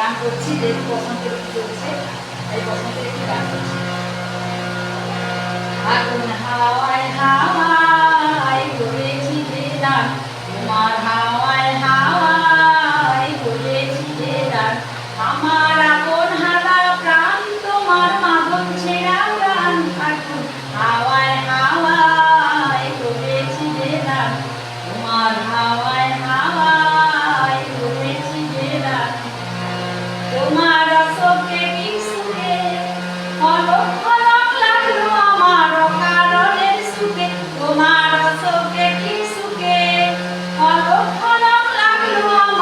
গান করছি যেহেতু বসন্তের ঋতু চলছে তাই বসন্তের ঋতু গান করছি। আগুন হাওয়ায় হাওয়ায় করেছি যে দান তোমার হাওয়ায় হাওয়ায় করেছি যে দান আমার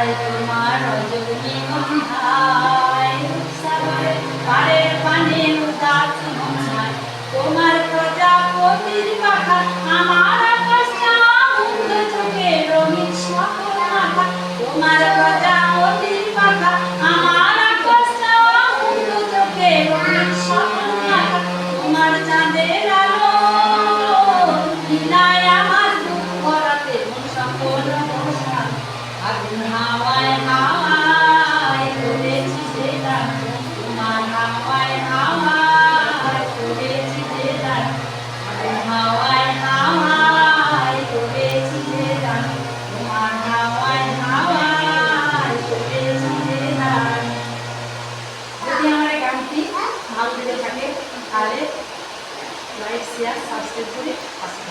তোমার রজনী গন্ধায় রূপসাগরে পাড়ের পানি উদাস মন্ধায় তোমার প্রজাপতির পাখা আমার আকাশটা মুগ্ধ চোখে রঙিন সকল মাথা তোমার প্রজাপতির চাঁদের আলো লাইক শেয়ার সাবস্ক্রাইব করে পাশে